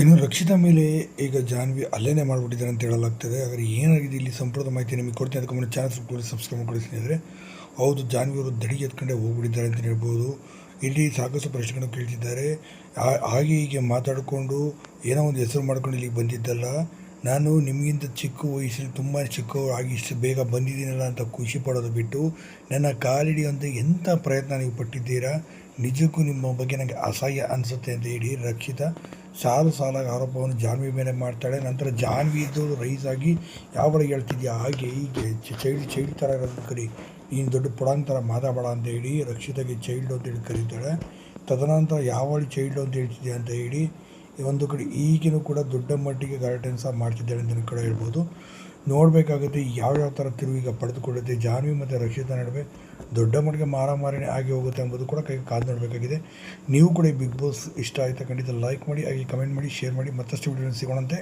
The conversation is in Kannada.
ಇನ್ನು ರಕ್ಷಿತ ಮೇಲೆ ಈಗ ಜಾನ್ವಿ ಅಲ್ಲೇನೇ ಮಾಡಿಬಿಟ್ಟಿದ್ದಾರೆ ಅಂತ ಹೇಳಲಾಗ್ತದೆ. ಆದರೆ ಏನಾಗಿದೆ ಇಲ್ಲಿ ಸಂಪೂರ್ಣ ಮಾಹಿತಿ ನಿಮಗೆ ಕೊಡ್ತೀನಿ. ಅದಕ್ಕೆ ಮುನ್ನ ಚಾನಲ್ ಕೂಡ ಸಬ್ಸ್ಕ್ರೈಬ್ ಮಾಡಿ ಸ್ನೇಹಿತರೆ. ಹೌದು, ಜಾನ್ವಿ ಅವರು ದಡಿಗೆ ಎತ್ಕೊಂಡೆ ಹೋಗ್ಬಿಟ್ಟಿದ್ದಾರೆ ಅಂತ ಹೇಳ್ಬೋದು. ಇಲ್ಲಿ ಸಾಕಷ್ಟು ಪ್ರಶ್ನೆಗಳನ್ನು ಕೇಳ್ತಿದ್ದಾರೆ. ಹಾಗೆ ಹೀಗೆ ಮಾತಾಡಿಕೊಂಡು ಏನೋ ಒಂದು ಹೆಸರು ಮಾಡ್ಕೊಂಡು ಇಲ್ಲಿಗೆ ಬಂದಿದ್ದಲ್ಲ. ನಾನು ನಿಮಗಿಂತ ಚಿಕ್ಕ ವಯಸ್ಸಲ್ಲಿ ತುಂಬ ಚಿಕ್ಕ ಆಗಿ ಇಷ್ಟು ಬೇಗ ಬಂದಿದ್ದೀನಲ್ಲ ಅಂತ ಖುಷಿ ಪಡೋದು ಬಿಟ್ಟು ನನ್ನ ಕಾಲಿಡಿಯುವಂಥ ಎಂಥ ಪ್ರಯತ್ನ ನೀವು ಪಟ್ಟಿದ್ದೀರಾ? ನಿಜಕ್ಕೂ ನಿಮ್ಮ ಬಗ್ಗೆ ನನಗೆ ಅಸಹ್ಯ ಅನಿಸುತ್ತೆ ಅಂತ ಹೇಳಿ ರಕ್ಷಿತಾ ಸಾಲು ಸಾಲಾಗಿ ಆರೋಪವನ್ನು ಜಾನ್ವಿ ಮೇಲೆ ಮಾಡ್ತಾಳೆ. ನಂತರ ಜಾನ್ವಿ ಇದ್ದು ರೈಸ್ ಆಗಿ ಯಾವ ಹೇಳ್ತಿದ್ಯಾ? ಹಾಗೆ, ಹೀಗೆ ಚೈಲ್ಡ್ ಚೈಲ್ಡ್ ಥರ ಕರಿ. ನೀನು ದೊಡ್ಡ ಪುಡಾನ್ ಥರ ಮಾತಾಡಬೇಡ ಅಂತ ಹೇಳಿ ರಕ್ಷಿತಾಗೆ ಚೈಲ್ಡ್ ಅಂತ ಹೇಳಿ ಕರೀತಾಳೆ. ತದನಂತರ ಯಾವಳಿ ಚೈಲ್ಡ್ ಅಂತ ಹೇಳ್ತಿದ್ಯಾ ಅಂತ ಹೇಳಿ, ಒಂದು ಕಡೆ ಈಗಿನೂ ಕೂಡ ದೊಡ್ಡ ಮಟ್ಟಿಗೆ ಗಾರ್ಡನ್ಸ ಸಹ ಮಾಡ್ತಿದ್ದಾಳೆ ಅಂತ ಕೂಡ ಹೇಳ್ಬೋದು. ನೋಡಬೇಕಾಗುತ್ತೆ ಯಾವ್ಯಾವ ಥರ ತಿರುವು ಈಗ ಪಡೆದುಕೊಳ್ಳುತ್ತೆ. ಜಾನ್ವಿ ಮತ್ತು ರಕ್ಷಿತಾ ನಡುವೆ ದೊಡ್ಡ ಮಟ್ಟಿಗೆ ಮಾರಾಮಾರಿನೇ ಆಗಿ ಹೋಗುತ್ತೆ ಎಂಬುದು ಕೂಡ ಕೈ ಕಾದು ನೋಡಬೇಕಾಗಿದೆ. ನೀವು ಕೂಡ ಈ ಬಿಗ್ ಬಾಸ್ ಇಷ್ಟ ಆಯಿತಾ ಖಂಡಿತ ಲೈಕ್ ಮಾಡಿ, ಹಾಗೆ ಕಮೆಂಟ್ ಮಾಡಿ ಶೇರ್ ಮಾಡಿ, ಮತ್ತಷ್ಟು ವಿಡಿಯೋ ಸಿಗೋಣಂತೆ.